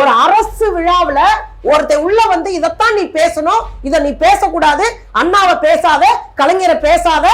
ஒரு அரசு விழாவில் ஒருத்தன் உள்ள வந்து இதைத்தான் நீ பேசணும் இதை நீ பேசக்கூடாது அண்ணாவை பேசாத கலைஞரை பேசாத.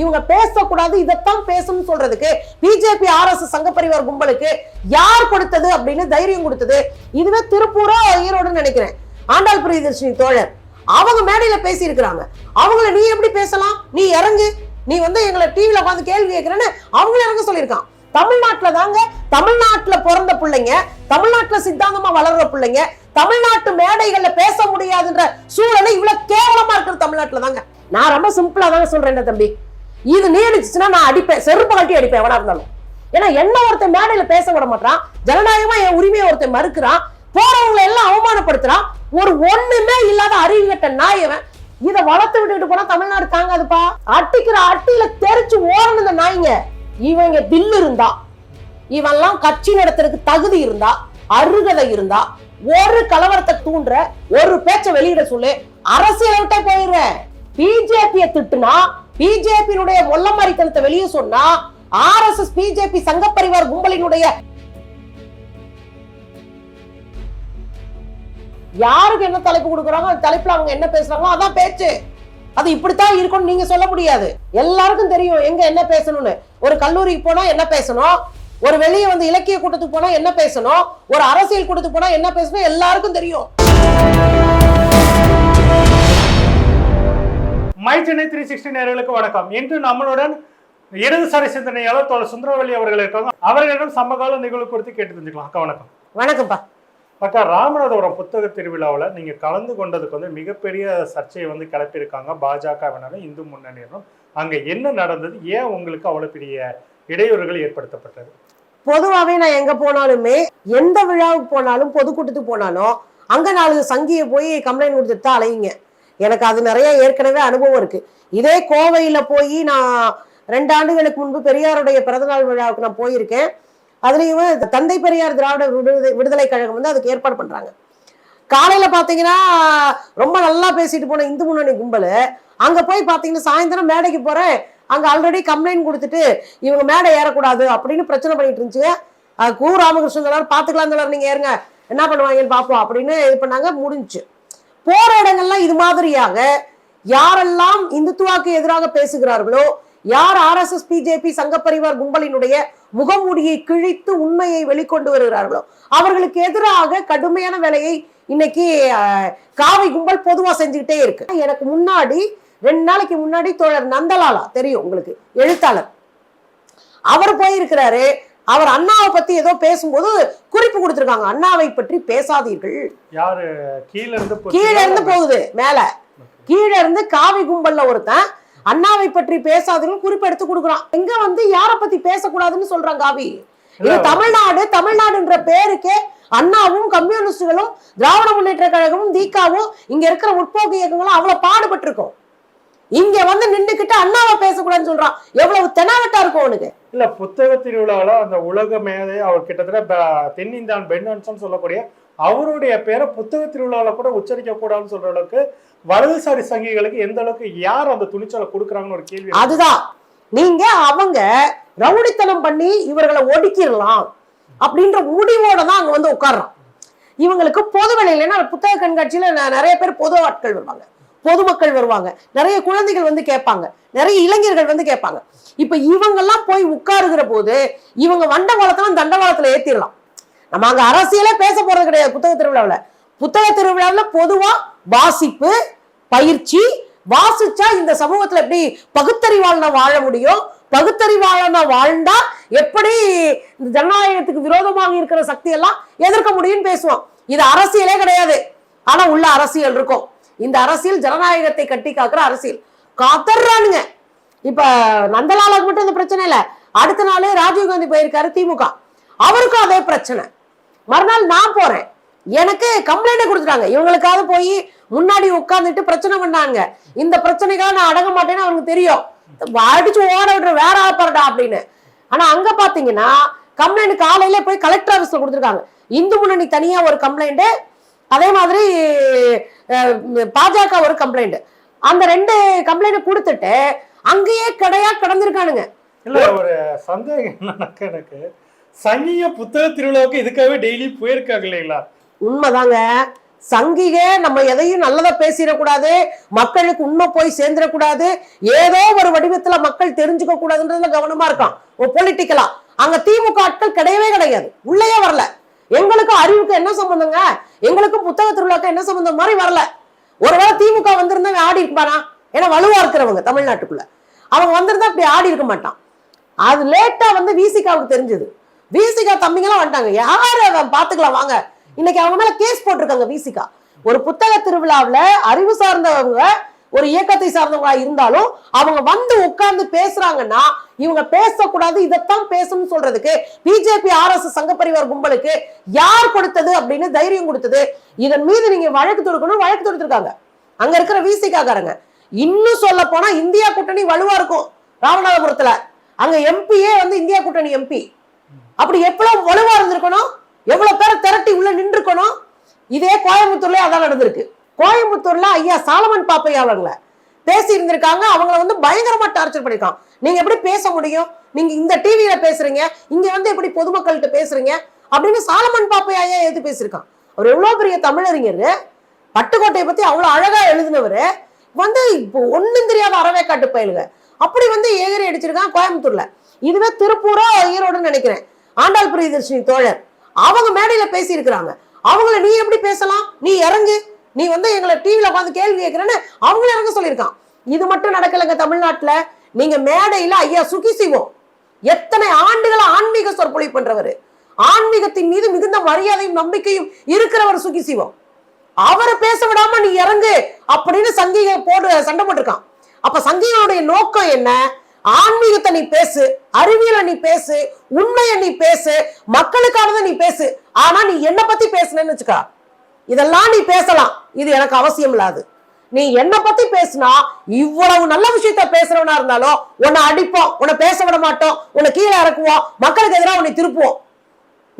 இவங்க பேசக்கூடாது இதைத்தான் பேசணும்னு சொல்றதுக்கு பிஜேபி ஆர் எஸ் பரிவார் கும்பலுக்கு யார் கொடுத்தது அப்படின்னு தைரியம் கொடுத்தது. இதுவே திருப்பூரா ஈரோடுன்னு நினைக்கிறேன். ஆண்டாள் பிரியதர்ஷினி தோழர் அவங்க மேடையில பேசி இருக்கிறாங்க அவங்கள நீ எப்படி பேசலாம்? நீ இறங்கு. நீ வந்து எங்களை டிவியில உட்காந்து கேள்வி கேட்கிறேன்னு அவங்கள இறங்க சொல்லியிருக்கான். தமிழ்நாட்டுல தாங்க தமிழ்நாட்டுல பிறந்த பிள்ளைங்க தமிழ்நாட்டுல சித்தாந்தமா வளர்ற பிள்ளைங்க தமிழ்நாட்டு மேடைகள்ல பேச முடியாதுன்ற சூழலை இவ்வளவு கேவலமா இருக்கிற தமிழ்நாட்டுல தாங்க. நான் ரொம்ப சிம்பிளா தாங்க சொல்றேன் தம்பி? இது நீடிச்சுன்னா நான் அடிப்பேன் செருப்பு கட்டி அடிப்பேன் எவனா இருந்தாலும். ஏன்னா என்ன ஒருத்தன் மேடையில பேச விட மாட்டான் ஜனநாயகமா என் உரிமையை ஒருத்தன் மறுக்கிறான் போறவங்களை எல்லாம் அவமானப்படுத்துறான் ஒரு ஒண்ணுமே இல்லாத அறிவு கட்ட நாயவன் இதை வளர்த்து விட்டுட்டு போனா தமிழ்நாடு தாங்காதுப்பா. அட்டிக்கிற அட்டியில தெரிச்சு ஓரணும் இந்த நாய்ங்க. இவங்க தில்லு இருந்தா இவெல்லாம் கட்சி நடத்துறதுக்கு தகுதி இருந்தா அருகதை இருந்தா ஒரு கலவரத்தை தூண்டுற ஒரு பேச்சை வெளியிட சொல்லு அரசியலை விட்டே போயிடுற. பிஜேபியை திட்டுனா பிஜேபியினுடைய மொல்லமாரித்தனத்தை வெளியே சொன்னா ஆர்எஸ்எஸ் பிஜேபி சங்க பரிவார் கும்பலினுடைய யாருக்கு என்ன தலைப்பு கொடுக்குறாங்க அந்த தலைப்புல அவங்க என்ன பேசுறாங்களோ அதான் பேச்சு. அது இப்படித்தான் இருக்கும்னு நீங்க சொல்ல முடியாது. எல்லாருக்கும் தெரியும் எங்க என்ன பேசணும்னு. ஒரு கல்லூரிக்கு போனா என்ன பேசணும்? ஒரு வெளியே வந்து இலக்கிய கூட்டத்துக்கு போனா என்ன பேசணும்? ஒரு அரசியல் கூட்டத்துக்கு போனா என்ன பேசணும்? எல்லாருக்கும் தெரியும். மை சென்னை த்ரீ சிக்ஸ்டி நேர்களுக்கு வணக்கம். இன்று நம்மளுடன் இடதுசாரி சிந்தனையாளர் தோழர் சுந்தரவல்லி அவர்கள் இருக்காங்க. அவர்களிடம் சமகால நிகழ்வு குறித்து கேட்டு தெரிஞ்சுக்கலாம். அக்கா வணக்கம். வணக்கம்ப்பா. அக்கா ராமநாதபுரம் புத்தக திருவிழாவில் நீங்க கலந்து கொண்டதுக்கு வந்து மிகப்பெரிய சர்ச்சையை வந்து கிளப்பியிருக்காங்க. பாஜகவினரும் இந்து முன்னணியினரும். அங்கே என்ன நடந்தது? ஏன் உங்களுக்கு அவ்வளோ பெரிய இடையூறுகள் ஏற்படுத்தப்பட்டது? பொதுவாகவே நான் எங்கே போனாலுமே எந்த விழாவுக்கு போனாலும் பொதுக்கூட்டத்துக்கு போனாலும் அங்கே நாலு சங்கியை போய் கம்ப்ளைண்ட் கொடுத்துட்டு தான் அலையுங்க. எனக்கு அது நிறைய ஏற்கனவே அனுபவம் இருக்கு. இதே கோவையில் போய் நான் ரெண்டு ஆண்டுகளுக்கு முன்பு பெரியாருடைய பிறந்தநாள் விழாவுக்கு நான் போயிருக்கேன். அதுலயும் தந்தை பெரியார் திராவிட விடுதலை விடுதலை கழகம் வந்து அதுக்கு ஏற்பாடு பண்ணுறாங்க காலையில் பார்த்தீங்கன்னா ரொம்ப நல்லா பேசிட்டு போன இந்து முன்னணி கும்பல் அங்கே போய் பார்த்தீங்கன்னா சாயந்தரம் மேடைக்கு போகிறேன் அங்கே ஆல்ரெடி கம்ப்ளைண்ட் கொடுத்துட்டு இவங்க மேடை ஏறக்கூடாது அப்படின்னு பிரச்சனை பண்ணிட்டு இருந்துச்சு கு ராமகிருஷ்ணன் எல்லாரும் பார்த்துக்கலாம் எல்லாரும் நீங்கள் ஏறுங்க. என்ன பண்ணுவாங்கன்னு பார்ப்போம் அப்படின்னு இது பண்ணாங்க முடிஞ்சுச்சு. போகிற இடங்கள்லாம் இது மாதிரியாக யாரெல்லாம் இந்துத்துவாக்கு எதிராக பேசுகிறார்களோ யார் ஆர்எஸ்எஸ் பிஜேபி சங்கப்பரிவார் கும்பலினுடைய முகமூடியை கிழித்து உண்மையை வெளிக்கொண்டு வருகிறார்களோ அவர்களுக்கு எதிராக கடுமையான வேலையை இன்னைக்கு காவை காவி கும்பல் பொதுவாக செஞ்சுக்கிட்டே இருக்கு. எனக்கு முன்னாடி ரெண்டு நாளைக்கு முன்னாடி தோழர் நந்தலாலா தெரியும் உங்களுக்கு எழுத்தாளர். அவர் போயிருக்கிறாரு. அவர் அண்ணாவை பத்தி ஏதோ பேசும்போது குறிப்பு கொடுத்திருக்காங்க. அண்ணாவை பற்றி பேசாதீர்கள். கீழ இருந்து போகுது மேல. கீழே இருந்து காவி கும்பல்ல ஒருத்தன் அண்ணாவை பற்றி பேசாதீர்கள் குறிப்பு எடுத்து கொடுக்குறான். எங்க வந்து யார பத்தி பேசக்கூடாதுன்னு சொல்றான் காவி? இது. தமிழ்நாடு தமிழ்நாடுன்ற பேருக்கே அண்ணாவும் கம்யூனிஸ்டுகளும் திராவிட முன்னேற்ற கழகமும் தீகாவும் இங்க இருக்கிற முற்போக்கு இயக்கங்களும் அவ்வளவு பாடுபட்டு இருக்கும் இங்க வந்து நின்னுக்கிட்டு அண்ணாவை பேசக்கூடாதுன்னு சொல்றான். எவ்வளவு தெனாவட்டா இருக்கும் அவனுக்கு. இல்ல புத்தக திருவிழாவில் அந்த உலக மேதை அவர் கிட்டத்தட்ட தென்னிந்தான் பென்னன்சன் சொல்லக்கூடிய அவருடைய பேரை புத்தக திருவிழாவில் கூட உச்சரிக்க கூடாதுன்னு சொல்ற அளவுக்கு வலதுசாரி சங்கிகளுக்கு எந்த அளவுக்கு யார் அந்த துணிச்சலை கொடுக்குறாங்கன்னு ஒரு கேள்வி. அதுதான். நீங்க அவங்க ரவுடித்தனம் பண்ணி இவர்களை ஒடுக்கிடலாம் அப்படின்ற முடிவோட தான் அங்க வந்து உட்கார்றான். இவங்களுக்கு பொது வேலையிலன்னா புத்தக கண்காட்சியில நிறைய பேர் பொது ஆட்கள் வருவாங்க. பொதுமக்கள் வருவாங்க. நிறைய குழந்தைகள் வந்து கேட்பாங்க. நிறைய இளைஞர்கள் வந்து கேட்பாங்க. இப்ப இவங்கெல்லாம் போய் உட்காருகிற போது இவங்க வண்டவாளத்துல தண்டவாளத்துல ஏத்திடலாம் நம்ம அங்க அரசியலே பேச போறது கிடையாது புத்தக திருவிழாவில். புத்தக திருவிழாவில் பொதுவா வாசிப்பு பயிற்சி வாசிச்சா இந்த சமூகத்துல எப்படி பகுத்தறிவாளனா வாழ முடியும்? பகுத்தறிவாளனா வாழ்ந்தா எப்படி இந்த ஜனநாயகத்துக்கு விரோதமாக இருக்கிற சக்தி எல்லாம் எதிர்க்க முடியும்னு பேசுவோம். இது அரசியலே கிடையாது. ஆனா உள்ள அரசியல் இருக்கும். இந்த அரசியல் ஜனநாயகத்தை கட்டி காக்குற அரசியல். காத்தர்றானுங்க. இப்ப நந்தலாலுக்கு மட்டும் இந்த பிரச்சனை இல்ல. அடுத்த நாளே ராஜீவ்காந்தி போயிருக்காரு திமுக. அவருக்கும் அதே பிரச்சனை. மறுநாள் நான் போறேன். எனக்கு கம்ப்ளைண்ட் கொடுத்துட்டாங்க. இவங்களுக்காவது போய் முன்னாடி உட்கார்ந்துட்டு பிரச்சனை பண்ணாங்க. இந்த பிரச்சனைக்காக நான் அடங்க மாட்டேன்னு அவனுக்கு தெரியும். அடிச்சு ஓட விடுற வேற ஆப்பாருடா அப்படின்னு. ஆனா அங்க பாத்தீங்கன்னா கம்ப்ளைண்ட் காலையில போய் கலெக்டர் ஆபீஸ்ல கொடுத்துருக்காங்க. இந்து முன்னணி தனியா ஒரு கம்ப்ளைண்ட் அதே மாதிரி பாஜக ஒரு கம்ப்ளைண்ட் அந்த ரெண்டு கம்ப்ளைண்ட் கொடுத்துட்டு அங்கேயே கடையா கிடந்திருக்கானுங்க. இல்ல ஒரு சந்தேகம் என்னன்னாக்க எனக்கு சங்கிய புத்தக திருவிழாவுக்கு இதுக்காகவே டெய்லி போயிருக்காங்க இல்லைங்களா? உண்மைதாங்க. சங்கிக நம்ம எதையும் நல்லதா பேசிடக்கூடாது மக்களுக்கு உண்மை போய் சேர்ந்துடக்கூடாது ஏதோ ஒரு வடிவத்துல மக்கள் தெரிஞ்சுக்க கூடாதுன்றதுல கவனமா இருக்கான். பொலிட்டிக்கலா அங்க திமுக ஆட்கள் கிடையவே கிடையாது. உள்ளேயே வரல. எங்களுக்கும் அறிவுக்கு என்ன சம்பந்தங்க? எங்களுக்கும் புத்தக திருவிழாக்கு என்ன சம்பந்தம் மாதிரி வரல. ஒருவேளை திமுக வந்திருந்தா ஆடி இருப்பானா? ஏன்னா வலுவா இருக்கிறவங்க தமிழ்நாட்டுக்குள்ள. அவங்க வந்திருந்தா அப்படி ஆடி இருக்க மாட்டான். அது லேட்டா வந்து விசிகாவுக்கு தெரிஞ்சது. விசிகா தம்பிங்கெல்லாம் வந்துட்டாங்க. யாரு அவன் பாத்துக்கலாம் வாங்க. இன்னைக்கு அவங்க மேல கேஸ் போட்டிருக்காங்க விசிகா. ஒரு புத்தக திருவிழாவுல அறிவு சார்ந்தவங்க ஒரு இயக்கத்தை சார்ந்தவங்களா இருந்தாலும் அவங்க வந்து உட்கார்ந்து பேசுறாங்கன்னா இவங்க பேசக்கூடாது இதைத்தான் பேசணும்னு சொல்றதுக்கு பிஜேபி ஆர்எஸ் சங்க பரிவார் கும்பலுக்கு யார் கொடுத்தது அப்படின்னு தைரியம் கொடுத்தது இதன் மீது நீங்க வழக்கு தொடுக்கணும் வழக்கு தொடுத்திருக்காங்க. அங்க இருக்கிற விசிகாக்காரங்க இன்னும் சொல்ல போனா இந்தியா கூட்டணி வலுவா இருக்கும் ராமநாதபுரத்துல. அங்க எம்பியே வந்து இந்தியா கூட்டணி எம்பி அப்படி எவ்வளவு வலுவா இருந்திருக்கணும்? எவ்வளவு பேரை திரட்டி உள்ள நின்றுக்கணும் இதே கோயம்புத்தூர்லயே அதான் நடந்திருக்கு. கோயம்புத்தூர்ல ஐயா சாலமன் பாப்பையா அவங்கள பேசி இருந்திருக்காங்க அவங்கள வந்து பயங்கரமா டார்ச்சர் பண்ணிருக்கான் நீங்க எப்படி பேச முடியும்? நீங்க இந்த டிவியில பேசுறீங்க. இங்க வந்து எப்படி பொதுமக்கள்கிட்ட பேசுறீங்க? அப்படின்னு சாலமன் பாப்பையா ஐயா எது பேசியிருக்கான்? அவர் எவ்வளவு பெரிய தமிழறிஞர். பட்டுக்கோட்டையை பத்தி அவ்வளவு அழகா எழுதினவர். வந்து இப்போ ஒண்ணும் தெரியாத அறவே காட்டு பயிலுங்க அப்படி வந்து ஏகரி அடிச்சிருக்கான் கோயம்புத்தூர்ல. இதுவே திருப்பூரோ ஈரோடுன்னு நினைக்கிறேன். ஆண்டாள் பிரியதர்ஷினி தோழர். அவங்க மேடையில பேசி இருக்கிறாங்க அவங்கள நீ எப்படி பேசலாம்? நீ இறங்கு. நீ வந்து எங்களை டிவியில் உட்காந்து கேள்வி கேட்கிறேன்னு அவங்கள இறங்க சொல்லியிருக்கான். இது மட்டும் நடக்கலைங்க தமிழ்நாட்டுல. நீங்க மேடையில ஐயா சுகி சிவம் எத்தனை ஆண்டுகளாக ஆன்மீக சொற்பொழிவு பண்ணுறவர் ஆன்மீகத்தின் மீது மிகுந்த மரியாதையும் நம்பிக்கையும் இருக்கிறவர் சுகி சிவம் அவரை பேச விடாம நீ இறங்கு அப்படின்னு சங்கிக போடு சண்டை போட்டிருக்கான். அப்ப சங்கிகளுடைய நோக்கம் என்ன? ஆன்மீகத்தை நீ பேசு அறிவியலை நீ பேசு உண்மையை நீ பேசு மக்களுக்கானதை நீ பேசு. ஆனா நீ என்ன பத்தி பேசுனேன்னு வச்சுக்கா. இதெல்லாம் நீ பேசலாம். இது எனக்கு அவசியம் இல்லாது நீ என்ன பத்தி பேசினா இவ்வளவு நல்ல விஷயத்த பேசுறவனா இருந்தாலும் உன்னை அடிப்போம் உன்னை பேச விட மாட்டோம் உன்னை கீழே இறக்குவோம் மக்களுக்கு எதிராக உன்னை திருப்புவோம்.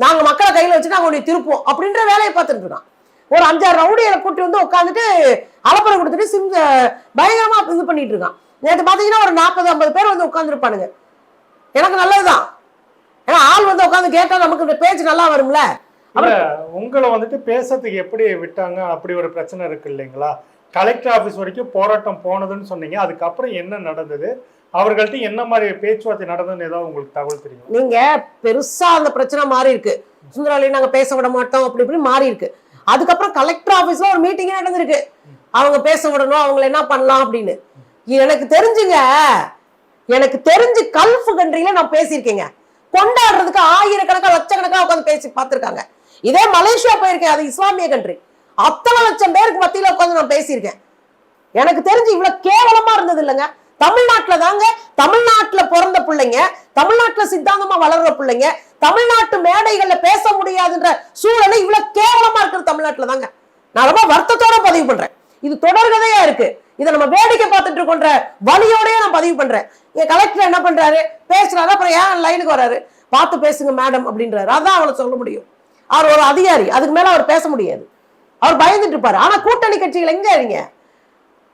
நாங்க மக்களை கையில வச்சு நாங்க உன்னை திருப்போம் அப்படின்ற வேலையை பார்த்துட்டு இருக்கான் ஒரு அஞ்சாறு ரவுடியை கூட்டி வந்து உட்காந்துட்டு அலப்பறை கொடுத்துட்டு சிம் பயங்கரமா இது பண்ணிட்டு இருக்கான். நேற்று பாத்தீங்கன்னா ஒரு நாற்பது ஐம்பது பேர் வந்து உட்காந்துருப்பானுங்க எனக்கு நல்லதுதான். ஏன்னா ஆள் வந்து உட்காந்து கேட்டா நமக்கு இந்த பேச்சு நல்லா வரும்ல? உங்களை வந்துட்டு பேசுறதுக்கு எப்படி விட்டாங்க? அப்படி ஒரு பிரச்சனை இருக்கு இல்லைங்களா? கலெக்டர் ஆபீஸ் வரைக்கும் போராட்டம் போனதுன்னு சொன்னீங்க. அதுக்கப்புறம் என்ன நடந்தது? அவர்கள்ட்ட என்ன மாதிரி பேச்சுவார்த்தை நடந்ததுன்னு ஏதாவது உங்களுக்கு தகவல் தெரியும்? நீங்க பெருசா அந்த பிரச்சனை மாறி இருக்கு. சுந்தராலி நாங்க பேச விட மாட்டோம் அப்படி இப்படி மாறி இருக்கு. அதுக்கப்புறம் கலெக்டர் ஆபீஸ்ல ஒரு மீட்டிங்கே நடந்திருக்கு. அவங்க பேச விடணும் அவங்கள என்ன பண்ணலாம் அப்படின்னு. எனக்கு தெரிஞ்சுங்க எனக்கு தெரிஞ்சு கல்ஃப் கண்ட்ரில நான் பேசியிருக்கேங்க. கொண்டாடுறதுக்கு ஆயிரக்கணக்கா லட்சக்கணக்கா உட்காந்து பேசி பார்த்திருக்காங்க. இதே மலேசியா போயிருக்கேன் அது இஸ்லாமிய கண்ட்ரி அத்தனை லட்சம் பேருக்கு மத்தியில உட்காந்து நான் பேசியிருக்கேன். எனக்கு தெரிஞ்சு இவ்வளவு கேவலமா இருந்தது இல்லைங்க. தமிழ்நாட்டுல தாங்க தமிழ்நாட்டுல பிறந்த பிள்ளைங்க தமிழ்நாட்டுல சித்தாந்தமா வளர்ற பிள்ளைங்க தமிழ்நாட்டு மேடைகள்ல பேச முடியாதுன்ற சூழலை இவ்வளவு கேவலமா இருக்கிறது தமிழ்நாட்டுல தாங்க. நான் ரொம்ப வருத்தத்தோட பதிவு பண்றேன். இது தொடர்கதையா இருக்கு. இதை நம்ம வேடிக்கை பார்த்துட்டு இருக்கோன்ற வழியோடய நான் பதிவு பண்றேன். என் கலெக்டர் என்ன பண்றாரு? பேசுறாரு அப்புறம் ஏன் லைனுக்கு வராரு? பார்த்து பேசுங்க மேடம் அப்படின்றாரு. அதான் அவளை சொல்ல முடியும். அவர் ஒரு அதிகாரி அதுக்கு மேல அவர் பேச முடியாது. அவர் பயந்துட்டு இருப்பாரு. ஆனா கூட்டணி கட்சிகள் எங்க இருங்க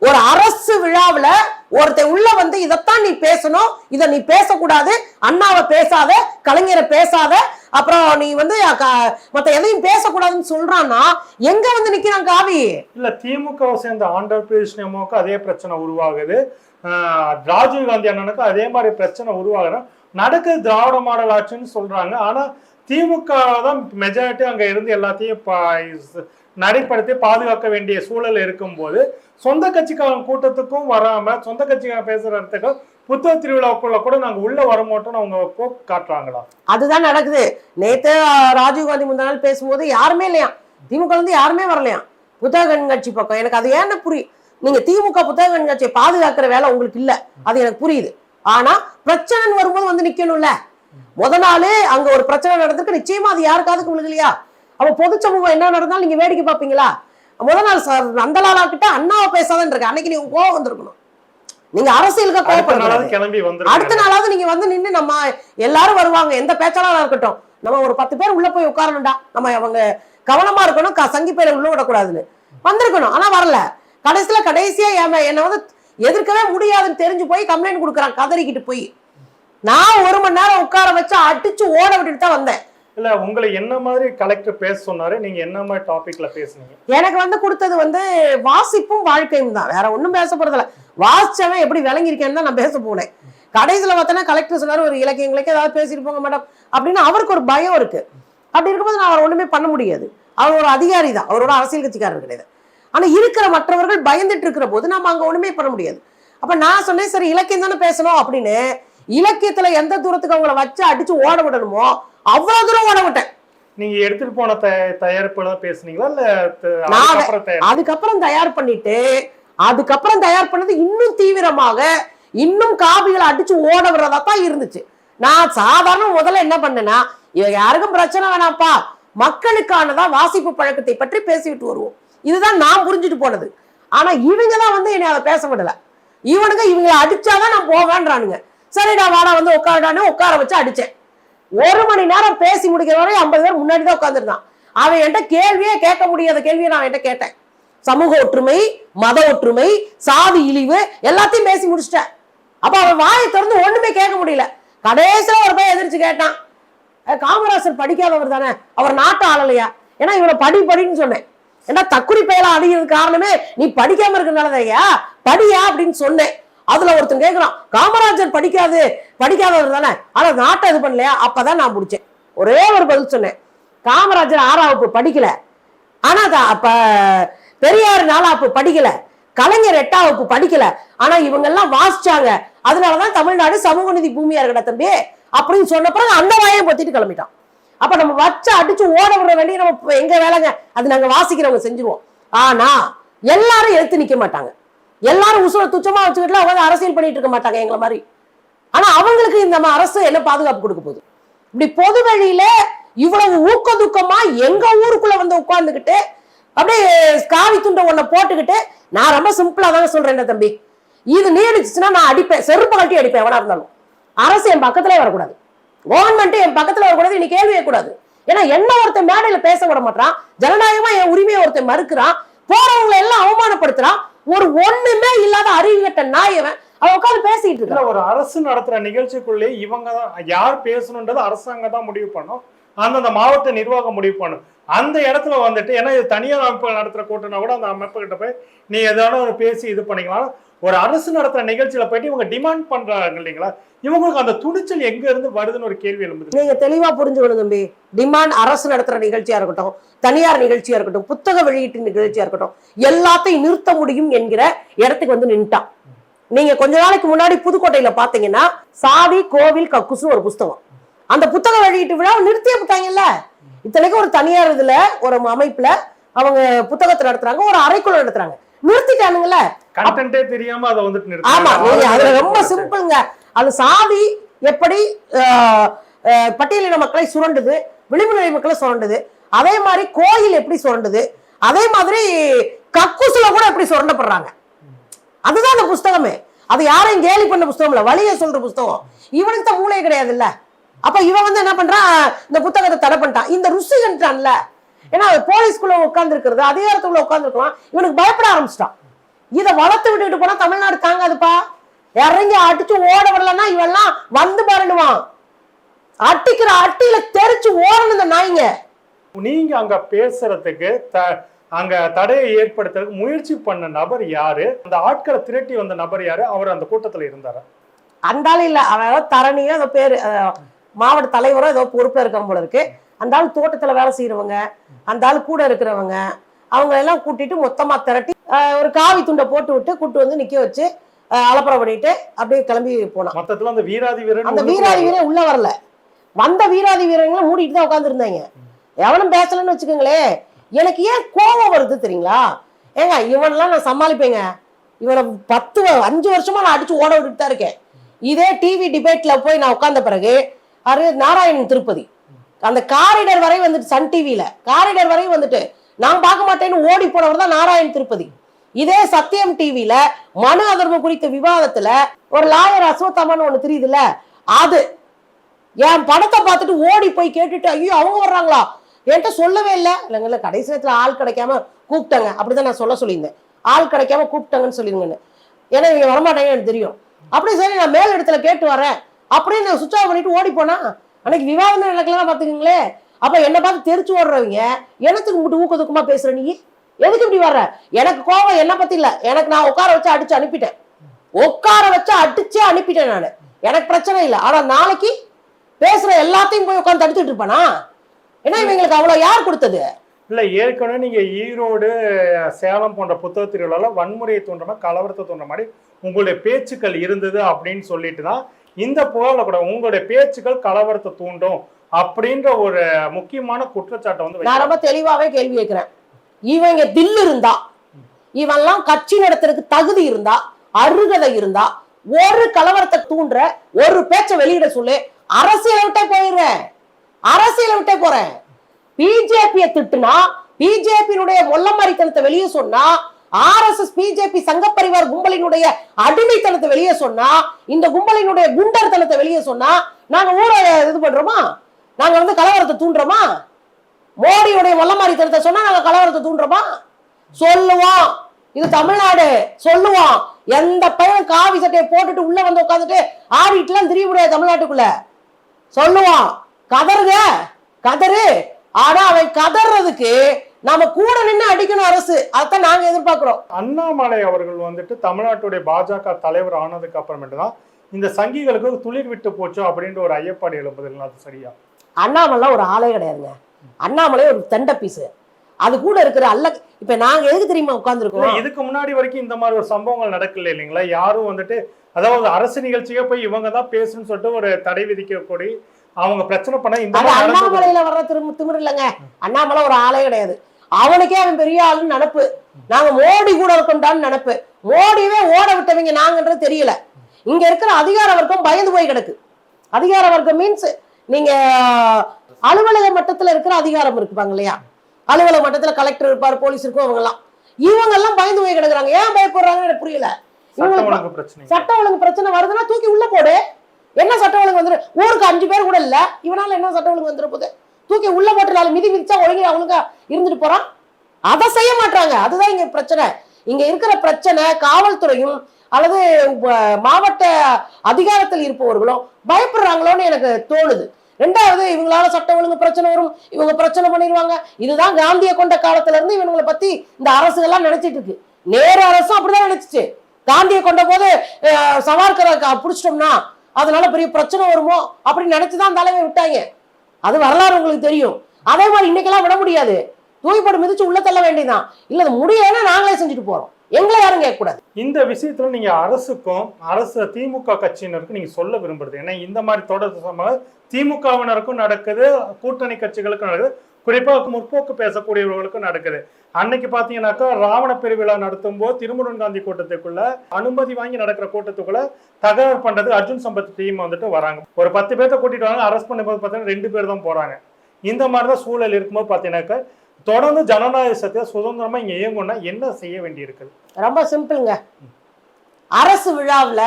ஒரு அரசு விழாவுல ஒருத்தன் உள்ள வந்து இதைத்தான் நீ பேசணும் இதை நீ பேசக்கூடாது அண்ணாவை பேசாத கலைஞரை பேசாத அப்புறம் நீ வந்து மத்த எதையும் பேசக்கூடாதுன்னு சொல்றான்னா எங்க வந்து நிக்கிறான் காவி? இல்ல திமுகவை சேர்ந்த ஆண்டர் பிரதேஷ்னமுக்கு அதே பிரச்சனை உருவாகுது. ஆஹ் ராஜீவ் காந்தி அண்ணனுக்கு அதே மாதிரி பிரச்சனை உருவாகுது. நடக்குது திராவிட மாடல் ஆட்சின்னு சொல்றாங்க. ஆனா திமுக தான் மெஜாரிட்டி அங்க இருந்து எல்லாத்தையும் பா- நடைப்படுத்தி பாதுகாக்க வேண்டிய சூழல் இருக்கும்போது சொந்த கட்சிக்காரன் கூட்டத்துக்கும் வராம சொந்த கட்சிக்காரன் பேசுற இடத்துக்கும் புத்தக திருவிழாக்குள்ள கூட நாங்க உள்ள வரமாட்டோம்னு அவங்க போக்கு காட்டுறாங்களா? அதுதான் நடக்குது. நேத்து ராஜீவ்காந்தி ராஜீவ் காந்தி முந்தா நாள் பேசும்போது யாருமே இல்லையா? திமுக வந்து யாருமே வரலையா? புத்தக கண்காட்சி பக்கம். எனக்கு அது ஏன்னு புரியும் நீங்க திமுக புத்தக கண்காட்சியை பாதுகாக்கிற வேலை உங்களுக்கு இல்ல. அது எனக்கு புரியுது. ஆனா பிரச்சனை வரும்போது வந்து நிக்கணும்ல. முத நாள் அங்க ஒரு பிரச்சனை நடந்திருக்கு. நிச்சயமா அது யாருக்காவது இல்லையா அப்ப பொது சமூகம் என்ன நடந்தாலும் நீங்க வேடிக்கை பார்ப்பீங்களா? முத நாள் சார் நந்தலாலா கிட்ட அண்ணாவை பேசாதன்னு இருக்கு அன்னைக்கு நீங்க கோவம் வந்திருக்கணும். நீங்க அரசியலுக்கு கோவப்படுறது அடுத்த நாளாவது நீங்க வந்து நின்னு நம்ம எல்லாரும் வருவாங்க. எந்த பேச்சாளரா இருக்கட்டும். நம்ம ஒரு பத்து பேர் உள்ள போய் உட்காரணும்டா. நம்ம அவங்க கவனமா இருக்கணும். சங்கி பேரை உள்ள விடக்கூடாதுன்னு. வந்திருக்கணும். ஆனா வரல. கடைசியில கடைசியா என்னை வந்து எதிர்க்கவே முடியாதுன்னு தெரிஞ்சு போய் கம்ப்ளைண்ட் கொடுக்குறான். கதறிக்கிட்டு போய். நான் ஒரு மணி நேரம் உட்கார வச்சு அடிச்சு ஓட விட்டுட்டு தான் வந்தேன். இல்ல உங்களை என்ன மாதிரி கலெக்டர் பேச சொன்னாரு? நீங்க என்ன மாதிரி டாபிக்ல பேசுனீங்க? எனக்கு வந்து கொடுத்தது வந்து வாசிப்பும் வாழ்க்கையும் தான். வேற ஒண்ணும் பேச போறதில்ல வாசிச்சவன் எப்படி விளங்கியிருக்கேன்னு தான் நான் பேச போனேன். கடைசியில பார்த்தோன்னா கலெக்டர் சொன்னாரு ஒரு இலக்கியங்களுக்கு ஏதாவது பேசிட்டு போங்க மேடம் அப்படின்னு அவருக்கு ஒரு பயம் இருக்கு. அப்படி இருக்கும்போது நான் அவர் ஒண்ணுமே பண்ண முடியாது. அவர் ஒரு அதிகாரி தான். அவரோட அரசியல் கட்சிக்காரர் கிடையாது. ஆனா இருக்கிற மற்றவர்கள் பயந்துட்டு இருக்கிற போது நம்ம அங்க ஒண்ணுமே பண்ண முடியாது. அப்ப நான் சொன்னேன் சரி இலக்கியம் தானே பேசணும் அப்படின்னு இலக்கியத்துல எந்த தூரத்துக்கு அவங்கள வச்சு அடிச்சு ஓட விடணுமோ அவ்வளவு தூரம் ஓட விட்டேன். நீங்க எடுத்துட்டு போன தய- தயாரிப்புல தான் பேசுனீங்களா? இல்ல அதுக்கப்புறம் தயார் பண்ணிட்டு அதுக்கப்புறம் தயார் பண்ணது இன்னும் தீவிரமாக இன்னும் காபிகளை அடிச்சு ஓட விடுறதா தான் இருந்துச்சு. நான் சாதாரண முதல்ல என்ன பண்ணேன்னா இவங்க யாருக்கும் பிரச்சனை வேணாம்ப்பா. மக்களுக்கானதா வாசிப்பு பழக்கத்தை பற்றி பேசிவிட்டு வருவோம். இதுதான் நான் புரிஞ்சுட்டு போனது. ஆனா இவங்க தான் வந்து என்னை அதை பேச விடல. இவனுங்க இவங்களை அடிச்சாதான் நான் போவேன்றானுங்க. சரிடா வாடா வந்து உட்காரடான்னு உட்கார வச்சு அடிச்சேன். ஒரு மணி நேரம் பேசி முடிக்கிற வரை ஐம்பது பேர் முன்னாடி தான் உட்காந்துருந்தான் அவன் என்கிட்ட கேள்வியே கேட்க முடியாத கேள்வியை நான் என்கிட்ட கேட்டேன். சமூக ஒற்றுமை மத ஒற்றுமை சாதி இழிவு எல்லாத்தையும் பேசி முடிச்சிட்டேன். அப்ப அவன் வாயை திறந்து ஒண்ணுமே கேட்க முடியல. கடைசியில ஒரு போய் எதிர்த்து கேட்டான். காமராசர் படிக்காதவர் தானே? அவர் நாட்டு ஆளலையா ஏன்னா இவனை படி படின்னு சொன்னேன். ஏன்னா தக்குறி பெயலா அடிக்கிறது காரணமே நீ படிக்காம ஐயா படியா? அப்படின்னு சொன்னேன். அதுல ஒருத்தன் கேட்கிறான் காமராஜர் படிக்காது படிக்காதவர் தானே? ஆனா நாட்டை இது பண்ணலையா? அப்பதான் நான் முடிச்சேன். ஒரே ஒரு பதில் சொன்னேன். காமராஜர் ஆறாம் வகுப்பு படிக்கல. ஆனா அப்ப பெரியார் நாலாம் வகுப்பு படிக்கல. கலைஞர் எட்டாம் வகுப்பு படிக்கல. ஆனா இவங்க எல்லாம் வாசிச்சாங்க. அதனாலதான் தமிழ்நாடு சமூக நிதி பூமியா இருக்கடா தம்பி? அப்படின்னு சொன்ன பிறகு அந்த வாயை பொத்திட்டு கிளம்பிட்டான். அப்ப நம்ம வச்சு அடிச்சு ஓட விட வேண்டிய நம்ம எங்க வேலைங்க? அது நாங்க வாசிக்கிறவங்க செஞ்சிருவோம். ஆனா எல்லாரும் எடுத்து நிக்க மாட்டாங்க. எல்லாரும் உசுர துச்சமா வச்சுக்கிட்டு அவங்க அரசியல் பண்ணிட்டு இருக்க மாட்டாங்க எங்களை மாதிரி. ஆனா அவங்களுக்கு இந்த நம்ம அரசு என்ன பாதுகாப்பு கொடுக்க போகுது? இப்படி பொது வழியில இவ்வளவு ஊக்க துக்கமா எங்க ஊருக்குள்ள வந்து உட்கார்ந்துகிட்டு அப்படியே காவி துண்டை ஒன்ன போட்டுக்கிட்டு நான் ரொம்ப சிம்பிளா தாங்க சொல்றேன் என்ன தம்பி. இது நீடிச்சுன்னா நான் அடிப்பேன் செருப்பு கட்டி அடிப்பேன் எவனா இருந்தாலும். அரசு என் பக்கத்திலே வரக்கூடாது. கவர்மெண்ட் என் பக்கத்துல வரக்கூடாது நீ கேள்வி கூடாது ஏன்னா என்ன ஒருத்தன் மேடையில பேச விட மாட்டான் ஜனநாயகமா என் உரிமையை ஒருத்தன் மறுக்கிறான் போறவங்களை எல்லாம் அவமானப்படுத்துறான் ஒரு ஒண்ணுமே இல்லாத அறிவு கட்ட நாயவன் அவன் உட்கார்ந்து பேசிட்டு இல்ல இருக்கான். ஒரு அரசு நடத்துற நிகழ்ச்சிக்குள்ளே இவங்க தான் யார் பேசணுன்றது அரசாங்கம் தான் முடிவு பண்ணும். அந்தந்த மாவட்ட நிர்வாகம் முடிவு பண்ணும். அந்த இடத்துல வந்துட்டு ஏன்னா இது தனியார் அமைப்பு நடத்துற கூட்டம்னா கூட அந்த அமைப்பு கிட்ட போய் நீ எதாவது ஒரு பேசி இது பண்ணிக்கலாம். ஒரு அரசு நடத்துற நிகழ்ச்சியில போயிட்டு இவங்க டிமாண்ட் பண்றாங்க இல்லைங்களா? இவங்களுக்கு அந்த துணிச்சல் எங்க இருந்து வருதுன்னு ஒரு கேள்வி எழும்புது. நீங்க தெளிவா புரிஞ்சுக்கணும் தம்பி. டிமாண்ட் அரசு நடத்துற நிகழ்ச்சியா இருக்கட்டும் தனியார் நிகழ்ச்சியா இருக்கட்டும் புத்தக வெளியீட்டு நிகழ்ச்சியா இருக்கட்டும் எல்லாத்தையும் நிறுத்த முடியும் என்கிற இடத்துக்கு வந்து நின்ட்டான். நீங்க கொஞ்ச நாளைக்கு முன்னாடி புதுக்கோட்டையில பாத்தீங்கன்னா சாதி கோவில் கக்குசு ஒரு புஸ்தகம். அந்த புத்தக வெளியீட்டு விழாவை நிறுத்தியே விட்டாங்கல்ல. இத்தனைக்கும் ஒரு தனியார் இதுல ஒரு அமைப்புல அவங்க புத்தகத்தை நடத்துறாங்க ஒரு அறைக்குள்ள நடத்துறாங்க. நிறுத்திட்டானுங்கல்ல கண்டென்ட்டே தெரியாம அதை வந்துட்டு ஆமா அதுல ரொம்ப. சிம்பிள்ங்க. அது சாதி எப்படி பட்டியலின மக்களை சுரண்டுது விளிம்பு நிலை மக்களை சுரண்டுது அதே மாதிரி கோயில் எப்படி சுரண்டுது அதே மாதிரி கக்குசுல கூட எப்படி சுரண்டப்படுறாங்க. அதுதான் அந்த புஸ்தகமே. அது யாரையும் கேலி பண்ண புஸ்தகம் இல்ல வழிய சொல்ற புஸ்தகம். இவனுக்கு தான் மூளையே கிடையாது இல்ல அப்ப இவன் வந்து என்ன பண்றான்? இந்த புத்தகத்தை தடை பண்ணிட்டான். இந்த ருசி கண்டான்ல ஏன்னா போலீஸ்குள்ள உட்கார்ந்து இருக்கிறது அதிகாரத்துக்குள்ள உட்கார்ந்து இருக்கலாம் இவனுக்கு பயப்பட ஆரம்பிச்சிட்டான். இதை வளர்த்து விட்டுட்டு போனா தமிழ்நாடு தாங்காதுப்பா. இறங்கி அடிச்சு ஓட விடலன்னா இவெல்லாம் வந்து பாருடுவான் அட்டிக்கிற அட்டியில தெரிச்சு ஓடணும் இந்த நாய்ங்க. நீங்க அங்க பேசுறதுக்கு த- அங்க தடையை ஏற்படுத்துறதுக்கு முயற்சி பண்ண நபர் யாரு? அந்த ஆட்களை திரட்டி வந்த நபர் யாரு? அவர் அந்த கூட்டத்துல இருந்தாரா? அந்த ஆள் இல்ல. அவன் தரணியோ ஏதோ பேரு மாவட்ட தலைவரோ ஏதோ பொறுப்புல இருக்கான் போல இருக்கு. அந்த ஆள் தோட்டத்துல வேலை செய்யறவங்க அந்த ஆள் கூட இருக்கிறவங்க அவங்க எல்லாம் கூட்டிட்டு மொத்தமா திரட்டி ஒரு காவி துண்டை போட்டு விட்டு கூட்டு வந்து நிக்க வச்சு அலப்பறை பண்ணிட்டு அப்படியே கிளம்பி போனான். மொத்தத்துல அந்த வீராதி வீரன் அந்த வீராதி வீரன் உள்ள வரல. வந்த வீராதி வீரங்களும் மூடிட்டு தான் உட்காந்துருந்தாங்க எவனும் பேசலன்னு வச்சுக்கோங்களேன் எனக்கு ஏன் கோபம் வருது தெரியுங்களா? ஏங்க இவனெல்லாம் நான் சமாளிப்பேங்க. இவனை பத்து அஞ்சு வருஷமா நான் அடிச்சு ஓட விட்டுட்டு தான் இருக்கேன். இதே டிவி டிபேட்ல போய் நான் உட்கார்ந்த பிறகு அரு நாராயணன் திருப்பதி. அந்த காரிடர் வரை வந்துட்டு சன் டிவியில காரிடர் வரை வந்துட்டு நான் பார்க்க மாட்டேன்னு ஓடி போனவர் தான் நாராயண் திருப்பதி. இதே சத்தியம் டிவியில மனு அதர்மம் குறித்த விவாதத்துல ஒரு லாயர் அஸ்வத்தாமன் ஒண்ணு தெரியுதுல்ல அது என் படத்தை பார்த்துட்டு ஓடி போய் கேட்டுட்டு ஐயோ அவங்க வர்றாங்களா? என்கிட்ட சொல்லவே இல்லை. இல்லைங்கல்ல கடைசி நேரத்தில் ஆள் கிடைக்காம கூப்பிட்டாங்க. அப்படிதான் நான் சொல்ல சொல்லியிருந்தேன். ஆள் கிடைக்காம கூப்பிட்டாங்கன்னு சொல்லிருங்கன்னு. ஏன்னா இவங்க வரமாட்டாங்க எனக்கு தெரியும். அப்படி சரி நான் மேல் இடத்துல கேட்டு வரேன். அப்படின்னு சுவிட்ச் ஆஃப் பண்ணிட்டு ஓடி போனா அன்னைக்கு விவாதம் நடக்கலாம் பாத்துக்கீங்களே. அப்போ என்னை பார்த்து தெரிச்சு ஓடுறவங்க எனத்துக்கு மட்டும் ஊக்க பேசுகிற நீ? எதுக்கு இப்படி வர்ற? எனக்கு கோவம் என்ன பற்றி இல்லை. எனக்கு நான் உட்கார வச்சு அடிச்சு அனுப்பிட்டேன். உட்கார வச்சு அடிச்சே அனுப்பிட்டேன் நான். எனக்கு பிரச்சனை இல்லை. ஆனால் நாளைக்கு பேசுகிற எல்லாத்தையும் போய் உட்காந்து தடுத்துட்டு இருப்பானா? ஏன்னா இவங்களுக்கு அவ்வளோ யார் கொடுத்தது? இல்லை ஏற்கனவே நீங்கள் ஈரோடு சேலம் போன்ற புத்தக திருவிழாவில் வன்முறையை தோன்ற மாதிரி கலவரத்தை தோன்ற மாதிரி உங்களுடைய பேச்சுக்கள் இருந்தது அப்படின்னு சொல்லிட்டு தான் இந்த புகாரில் கூட உங்களுடைய பேச்சுக்கள் கலவரத்தை தூண்டும் அப்படின்ற ஒரு முக்கியமான குற்றச்சாட்டை வந்து நான் ரொம்ப தெளிவாவே கேள்வி கேட்கிறேன். இவங்க தில்லு இருந்தா இவெல்லாம் கட்சி நடத்துறதுக்கு தகுதி இருந்தா அருகதை இருந்தா ஒரு கலவரத்தை தூண்டுற ஒரு பேச்சை வெளியிட சொல்லு அரசியலை விட்டே போயிடுறேன். அரசியலை விட்டே போறேன். பிஜேபியை திட்டுனா பிஜேபியினுடைய மொல்லமாரித்தனத்தை வெளியே சொன்னா ஆர்எஸ்எஸ் பிஜேபி சங்க பரிவார் கும்பலினுடைய அடிமைத்தனத்தை வெளியே சொன்னா இந்த கும்பலினுடைய குண்டர்தனத்தை வெளியே சொன்னா நாங்க ஊரை இது பண்றோமா? நாங்க வந்து கலவரத்தை தூண்டுறோமா? மோடியுடைய மொல்லமாரித்தனத்தை சொன்னா நாங்க கலவரத்தை தூண்டுறோமா? சொல்லுவோம். இது தமிழ்நாடு. சொல்லுவோம். எந்த பையன் காவி சட்டையை போட்டுட்டு உள்ள வந்து உட்காந்துட்டு ஆடிட்டுலாம் திரிய முடியாது தமிழ்நாட்டுக்குள்ள. சொல்லுவோம். கதறுங்க. கதறு. ஆனா அவன் கதறதுக்கு நாம கூட நின்னு அடிக்கணும் அரசு. அதான் நாங்க எதிர்பார்க்கிறோம். அண்ணாமலை அவர்கள் வந்துட்டு தமிழ்நாட்டுடைய பாஜக தலைவர் ஆனதுக்கு அப்புறமேட்டு தான் இந்த சங்கிகளுக்கு துளிர் விட்டு போச்சோ அப்படின்ற ஒரு ஐயப்பாடு எழுப்புதுங்களா அது சரியா? அண்ணாமலை ஒரு ஆளே கிடையாதுங்க. அண்ணாமலை ஒரு தண்ட பீஸு. அது கூட இருக்கிற அல்ல இப்ப நாங்க எதுக்கு தெரியுமா உட்கார்ந்துருக்கோம்? இதுக்கு முன்னாடி வரைக்கும் இந்த மாதிரி ஒரு சம்பவங்கள் நடக்கல இல்லைங்களா? யாரும் வந்துட்டு அதாவது அரசு நிகழ்ச்சியே போய் இவங்க தான் பேசணும்னு சொல்லிட்டு ஒரு தடை விதிக்கக்கூடிய அவங்க பிரச்சனை பண்ண இந்த அண்ணாமலையில வர்ற திரு திமிர் இல்லைங்க. அண்ணாமலை ஒரு ஆளே கிடையாது. அவனுக்கே அவன் பெரிய ஆளுன்னு நினப்பு. நாங்க மோடி கூட இருக்கோம்டான்னு நினப்பு. மோடியவே ஓட விட்டவங்க நாங்கன்றது தெரியல. இங்க இருக்கிற அதிகார வர்க்கம் பயந்து போய் கிடக்கு. அதிகார வர்க்கம் மீன்ஸ் நீங்க அலுவலக மட்டத்துல இருக்கிற அதிகாரம் இருப்பாங்க இல்லையா அலுவலக மட்டத்துல கலெக்டர் இருப்பார் போலீஸ் இருக்கும் அவங்க எல்லாம் இவங்க எல்லாம் பயந்து போய் கிடக்குறாங்க. ஏன் பயப்படுறாங்கன்னு எனக்கு புரியல. இவங்களுக்கு ஒழுங்கு பிரச்சனை சட்ட ஒழுங்கு பிரச்சனை வருதுன்னா தூக்கி உள்ள போடு. என்ன சட்ட ஒழுங்கு வந்துரு ஊருக்கு அஞ்சு பேர் கூட இல்ல. இவனால என்ன சட்ட ஒழுங்கு வந்துட போகுது? தூக்கி உள்ள போட்டு நாலு மிதி மிதிச்சா ஒழுங்கி அவனுங்க இருந்துட்டு போறான். அதை செய்ய மாட்டாங்க அதுதான் இங்க பிரச்சனை. இங்க இருக்கிற பிரச்சனை காவல்துறையும் அல்லது மாவட்ட அதிகாரத்தில் இருப்பவர்களும் பயப்படுறாங்களோன்னு எனக்கு தோணுது. ரெண்டாவது இவங்களால சட்டம் ஒழுங்கு பிரச்சனை வரும். இவங்க பிரச்சனை பண்ணிடுவாங்க. இதுதான் காந்தியை கொண்ட காலத்துல இருந்து இவங்களை பத்தி இந்த அரசுகள்லாம் நினைச்சிட்டு இருக்கு. நேர அரசும் அப்படிதான் நினைச்சிச்சு. காந்தியை கொண்ட போது சவார்கரை பிடிச்சிட்டோம்னா அதனால பெரிய பிரச்சனை வருமோ அப்படின்னு நினைச்சுதான் தலைமை விட்டாங்க. அது வரலாறு உங்களுக்கு தெரியும். அதே மாதிரி இன்னைக்கெல்லாம் விட முடியாது. தூய்படு மிதிச்சு உள்ள தள்ள வேண்டியதான் இல்ல அது முடியலைன்னா நாங்களே செஞ்சுட்டு போறோம். எங்களை யாரும் கேட்கக்கூடாது இந்த விஷயத்துல நீங்க அரசுக்கும் அரசு திமுக கட்சியினருக்கும் நீங்க சொல்ல விரும்புறது. ஏன்னா இந்த மாதிரி தொடர் திமுகவினருக்கும் நடக்குது கூட்டணி கட்சிகளுக்கும் நடக்குது. குறிப்பாக முற்போக்கு பேசக்கூடியவர்களுக்கும் நடக்குது. அன்னைக்கு பார்த்தீங்கன்னாக்கா ராவண பெருவிழா நடத்தும் போது திருமுருகன் காந்தி கூட்டத்துக்குள்ள அனுமதி வாங்கி நடக்கிற கூட்டத்துக்குள்ள தகவல் பண்றது அர்ஜுன் சம்பத் டீம் வந்துட்டு வராங்க. ஒரு பத்து பேர்த்த கூட்டிட்டு வராங்க. அரெஸ்ட் பண்ணும்போது பார்த்தீங்கன்னா ரெண்டு பேர் தான் போறாங்க. இந்த மாதிரி தான் சூழல் இருக்கும்போது பார்த்தீங்கன்னாக்கா தொடர்ந்து ஜனநாயக சத்திய சுதந்திரமா இங்க இயங்கும்னா என்ன செய்ய வேண்டியிருக்குது? ரொம்ப சிம்பிளுங்க. அரசு விழாவில்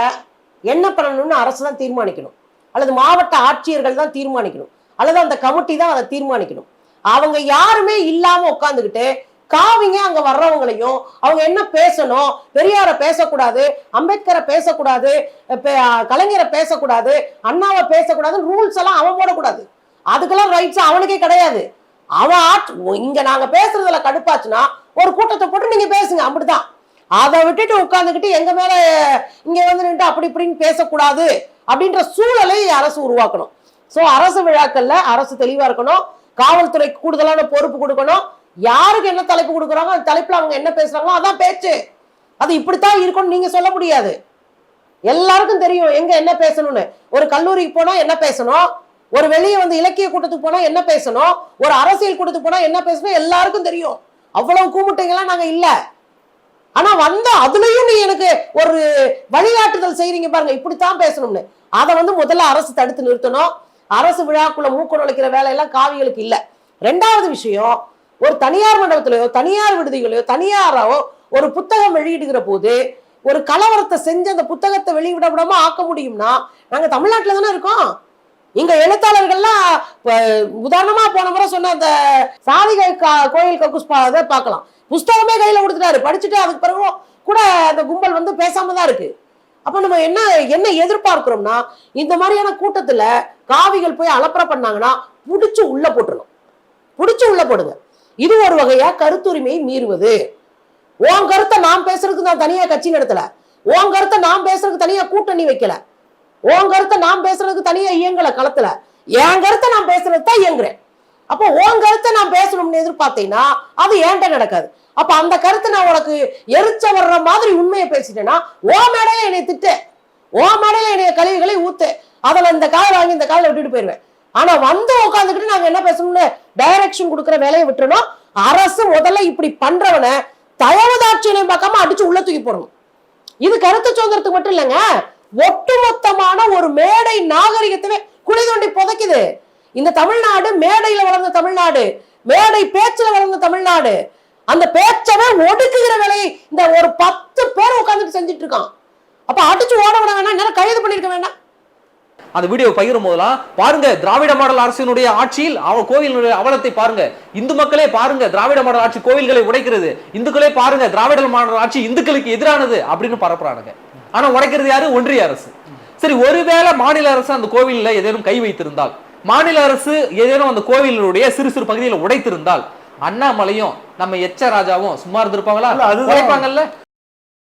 என்ன பண்ணணும்னு அரசு தான் தீர்மானிக்கணும். அல்லது மாவட்ட ஆட்சியர்கள் தான் தீர்மானிக்கணும். அல்லது அந்த கமிட்டி தான் அதை தீர்மானிக்கணும். அவங்க யாருமே இல்லாம உட்காந்துக்கிட்டு காவிங்க அங்க வர்றவங்களையும் அவங்க என்ன பேசணும்? பெரியாரை பேசக்கூடாது அம்பேத்கரை பேசக்கூடாது கலைஞரை பேசக்கூடாது அண்ணாவை பேசக்கூடாது ரூல்ஸ் எல்லாம் அவன் போடக்கூடாது. அதுக்கெல்லாம் ரைட்ஸ் அவனுக்கே கிடையாது. அவன் இங்க நாங்க பேசுறதுல கடுப்பாச்சுன்னா ஒரு கூட்டத்தை போட்டு நீங்க பேசுங்க அப்படிதான் அதை விட்டுட்டு உட்காந்துக்கிட்டு எங்க மேல இங்க வந்து நின்று அப்படி இப்படின்னு பேசக்கூடாது அப்படின்ற சூழலை அரசு உருவாக்கணும். ஸோ அரசு விழாக்கள்ல அரசு தெளிவா இருக்கணும். காவல்துறைக்கு கூடுதலான பொறுப்பு கொடுக்கணும். யாருக்கு என்ன தலைப்பு கொடுக்குறாங்க அந்த தலைப்பில் அவங்க என்ன பேசுறாங்களோ அதான் பேச்சு. அது இப்படித்தான் இருக்கும்னு நீங்க சொல்ல முடியாது. எல்லாருக்கும் தெரியும் எங்க என்ன பேசணும்னு. ஒரு கல்லூரிக்கு போனா என்ன பேசணும்? ஒரு வெளியே வந்து இலக்கிய கூட்டத்துக்கு போனா என்ன பேசணும்? ஒரு அரசியல் கூட்டத்துக்கு போனா என்ன பேசணும்? எல்லாருக்கும் தெரியும். அவ்வளவு கூமுட்டைங்களாம் நாங்க இல்ல. ஆனா வந்த அதுலயும் நீ எனக்கு ஒரு வழிகாட்டுதல் செய்றீங்க பாருங்க. இப்படித்தான் பேசணும்னு. அதை வந்து முதல்ல அரசு தடுத்து நிறுத்தணும். அரசு விழாக்குள்ள மூக்க நுழைக்கிற வேலையெல்லாம் காவிகளுக்கு இல்லை. ரெண்டாவது விஷயம் ஒரு தனியார் மண்டபத்திலயோ தனியார் விடுதிகளையோ தனியாரோ ஒரு புத்தகம் வெளியிடுகிற போது ஒரு கலவரத்தை செஞ்சு அந்த புத்தகத்தை வெளியிட விடாம ஆக்க முடியும்னா நாங்கள் தமிழ்நாட்டில் தானே இருக்கோம். இங்க எழுத்தாளர்கள்லாம் உதாரணமா போன முறை சொன்ன அந்த சாதிகை கா- கோயில் கக்கூஸ் பார்க்கலாம். புஸ்தகமே கையில கொடுத்துட்டாரு. படிச்சுட்டு அதுக்கு பிறகு கூட அந்த கும்பல் வந்து பேசாம தான் இருக்கு. அப்ப நம்ம என்ன என்ன எதிர்பார்க்கிறோம்னா இந்த மாதிரியான கூட்டத்துல காவிகள் போய் அலப்பற பண்ணாங்கன்னா புடிச்சு உள்ள போட்டுருணும் புடிச்சு உள்ள போடுங்க. இது ஒரு வகையா கருத்துரிமையை மீறுவது. உன் கருத்தை நான் பேசுறதுக்கு நான் தனியா கட்சி நடத்தல. உன் கருத்தை நான் பேசுறதுக்கு தனியா கூட்டணி வைக்கல. உன் கருத்தை நான் பேசுறதுக்கு தனியா இயங்கல களத்துல என் கருத்தை நான் பேசுறதுக்கு தான் இயங்குறேன். அப்போ உன் கருத்தை நான் பேசணும்னு எதிர்பார்த்தீங்கன்னா அது ஏன்ட்ட நடக்காது. அப்ப அந்த கருத்தை நான் உனக்கு எரிச்ச வர்ற மாதிரி உண்மையை பேசிட்டேன்னா ஓ மேடையில என்னை திட்ட. ஓ மேடையில என்னைய கழிவுகளை ஊத்து. அதில் இந்த காலை வாங்கி இந்த காலை விட்டுட்டு போயிருவேன். ஆனா வந்து உட்காந்துக்கிட்டு நாங்க என்ன பேசணும்னு டைரக்ஷன் கொடுக்குற வேலையை விட்டுறணும் அரசு முதல்ல இப்படி பண்றவனை தயவுதாட்சியம் பார்க்காம அடிச்சு உள்ள தூக்கி போடணும். இது கருத்து சுதந்திரத்துக்கு மட்டும் இல்லைங்க. ஒட்டுமொத்தமான ஒரு மேடை நாகரிகத்தவே குழி தோண்டி புதைக்குது. இந்த தமிழ்நாடு மேடையில வளர்ந்த தமிழ்நாடு மேடை பேச்சுல வளர்ந்த தமிழ்நாடு அந்த பேச்சவே ஒடுக்குகிற வேலையை இந்த ஒரு பத்து பேர் உட்காந்துட்டு செஞ்சுட்டு இருக்கான் அப்ப அடிச்சு ஓட விட வேணாம் என்னால கைது பண்ணிருக்க வேண்டாம். அந்த வீடியோ பகிரும் போதெல்லாம் பாருங்க திராவிட மாடல் அரசினுடைய ஆட்சியில் அவ கோவிலினுடைய அவலத்தை பாருங்க. இந்து மக்களே பாருங்க திராவிட மாடல் ஆட்சி கோவில்களை உடைக்கிறது. இந்துக்களே பாருங்க திராவிட மாடல் ஆட்சி இந்துக்களுக்கு எதிரானது அப்படின்னு பரப்புறானுங்க. ஆனா உடைக்கிறது யாரு? ஒன்றிய அரசு. சரி ஒருவேளை மாநில அரசு அந்த கோவில்ல ஏதேனும் கை வைத்திருந்தால் மாநில அரசு ஏதேனும் அந்த கோவிலுடைய சிறு சிறு பகுதியில் உடைத்திருந்தால் அண்ணாமலையும் நம்ம எச்ச ராஜாவும் சும்மா இருந்திருப்பாங்களா. உடைப்பாங்கல்ல